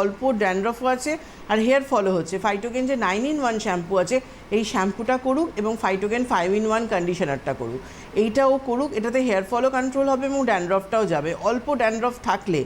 অল্প ড্যান্ড্রফও আছে আর হেয়ার ফলও হচ্ছে। ফাইটোগেন যে নাইন ইন ওয়ান শ্যাম্পু আছে এই শ্যাম্পুটা করুক এবং ফাইটোগেন ফাইভ ইন ওয়ান কন্ডিশনারটা করুক। এইটাও করুক এটাতে হেয়ার ফলও কন্ট্রোল হবে এবং ড্যান্ড্রফটাও যাবে। অল্প ড্যান্ড্রফ থাকলে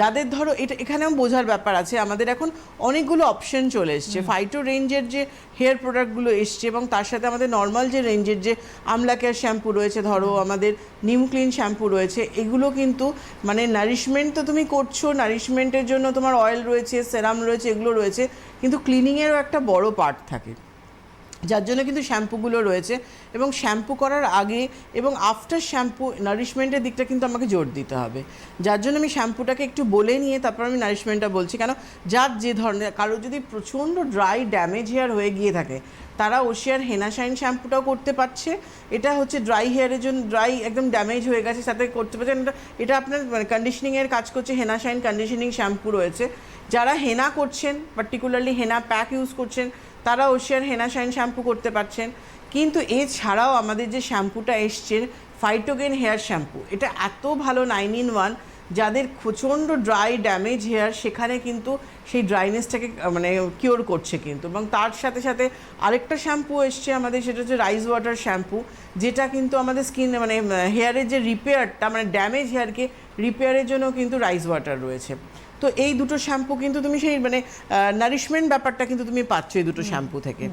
যাদের ধরো এটা এখানেও বোঝার ব্যাপার আছে আমাদের এখন অনেকগুলো অপশন চলে এসছে। ফাইটো রেঞ্জের যে হেয়ার প্রোডাক্টগুলো এসছে এবং তার সাথে আমাদের নর্মাল যে রেঞ্জের যে আমলা কেয়ার শ্যাম্পু রয়েছে ধরো আমাদের নিম ক্লিন শ্যাম্পু রয়েছে এগুলো কিন্তু মানে নারিশমেন্ট তো তুমি করছ নারিশমেন্টের জন্য তোমার অয়েল রয়েছে সেরাম রয়েছে এগুলো রয়েছে কিন্তু ক্লিনিংয়েরও একটা বড় পার্ট থাকে। যার জন্য কিন্তু শ্যাম্পুগুলো রয়েছে এবং শ্যাম্পু করার আগে এবং আফটার শ্যাম্পু নারিশমেন্টের দিকটা কিন্তু আমাকে জোর দিতে হবে। যার জন্য আমি শ্যাম্পুটাকে একটু বলে নিয়ে তারপর আমি নারিশমেন্টটা বলছি। কেন? যার যে ধরনের কারও যদি প্রচণ্ড ড্রাই ড্যামেজ হেয়ার হয়ে গিয়ে থাকে, তারা ওশিয়ার হেনাশাইন শ্যাম্পুটাও করতে পারছে। এটা হচ্ছে ড্রাই হেয়ারের জন্য ড্রাই একদম ড্যামেজ হয়ে গেছে, সাথে করতে পারছেন এটা আপনার মানে কন্ডিশনিংয়ের কাজ করছে হেনাশাইন কন্ডিশনিং শ্যাম্পু রয়েছে। যারা হেনা করছেন পার্টিকুলারলি হেনা প্যাক ইউজ করছেন তারা ওশিয়ার হেনাশাইন শ্যাম্পু করতে পারছেন। কিন্তু এছাড়াও আমাদের যে শ্যাম্পুটা এসছে ফাইটোগেন হেয়ার শ্যাম্পু এটা এত ভালো নাইন ইন ওয়ান যাদের প্রচণ্ড ড্রাই ড্যামেজ হেয়ার সেখানে কিন্তু সেই ড্রাইনেসটাকে মানে কিওর করছে কিন্তু। এবং তার সাথে সাথে আরেকটা শ্যাম্পু এসছে আমাদের সেটা হচ্ছে রাইস ওয়াটার শ্যাম্পু যেটা কিন্তু আমাদের স্কিন মানে হেয়ারের যে রিপেয়ারটা মানে ড্যামেজ হেয়ারকে রিপেয়ারের জন্য কিন্তু রাইস ওয়াটার রয়েছে। তো এই দুটো শ্যাম্পু কিন্তু তুমি সেই মানে নারিশমেন্ট ব্যাপারটা কিন্তু তুমি পাচ্ছ এই দুটো শ্যাম্পু থেকে।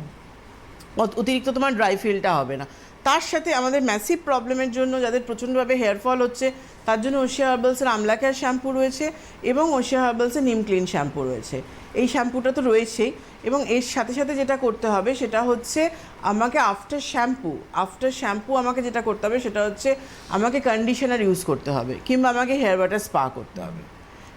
অতিরিক্ত তোমার ড্রাই ফিলটা হবে না। তার সাথে আমাদের ম্যাসিভ প্রবলেমের জন্য যাদের প্রচণ্ডভাবে হেয়ার ফল হচ্ছে, তার জন্য ওশিয়া হার্বালসের আমলা কেয়ার শ্যাম্পু রয়েছে এবং ওশিয়া হার্বালসের নিম ক্লিন শ্যাম্পু রয়েছে। এই শ্যাম্পুটা তো রয়েছেই এবং এর সাথে সাথে যেটা করতে হবে সেটা হচ্ছে আমাকে আফটার শ্যাম্পু আফটার শ্যাম্পু আমাকে যেটা করতে হবে সেটা হচ্ছে আমাকে কন্ডিশনার ইউজ করতে হবে কিংবা আমাকে হেয়ার বাটার স্পা করতে হবে।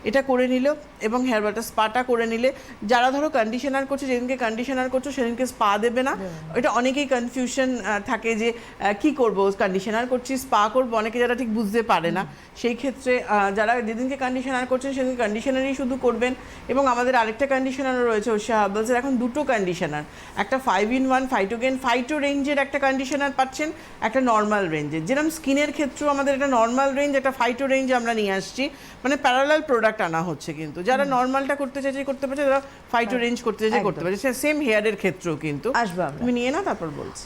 এটা করে নিল এবং হেয়ার বাটার স্পাটা করে নিলে। যারা ধরো কন্ডিশনার করছে যেদিনকে কন্ডিশনার করছ সেদিনকে স্পা দেবে না। এটা অনেকেই কনফিউশন থাকে যে কি করব? কন্ডিশনার করছি স্পা করব? অনেকে যারা ঠিক বুঝতে পারে না। সেই ক্ষেত্রে যারা যেদিনকে কন্ডিশনার করছেন সেদিন কন্ডিশনারই শুধু করবেন। এবং আমাদের আরেকটা কন্ডিশনারও রয়েছে ওশা হার্বালসের এখন দুটো কন্ডিশনার একটা five in one Phytogen Phyto রেঞ্জের একটা কন্ডিশনার পাচ্ছেন একটা নর্মাল রেঞ্জের যেরকম স্কিনের ক্ষেত্রেও আমাদের একটা নর্মাল রেঞ্জ একটা ফাইটো রেঞ্জ আমরা নিয়ে আসছি। মানে প্যারালাল প্রোডাক্ট আনা হচ্ছে কিন্তু। যারা নর্মালটা করতে চাইছে করতে পারছে যারা ফাইটো রেঞ্জ করতে চাইছে করতে পারছে সেম হেয়ারের ক্ষেত্রেও কিন্তু। আসবে। তুমি নিয়ে না তারপর বলছি।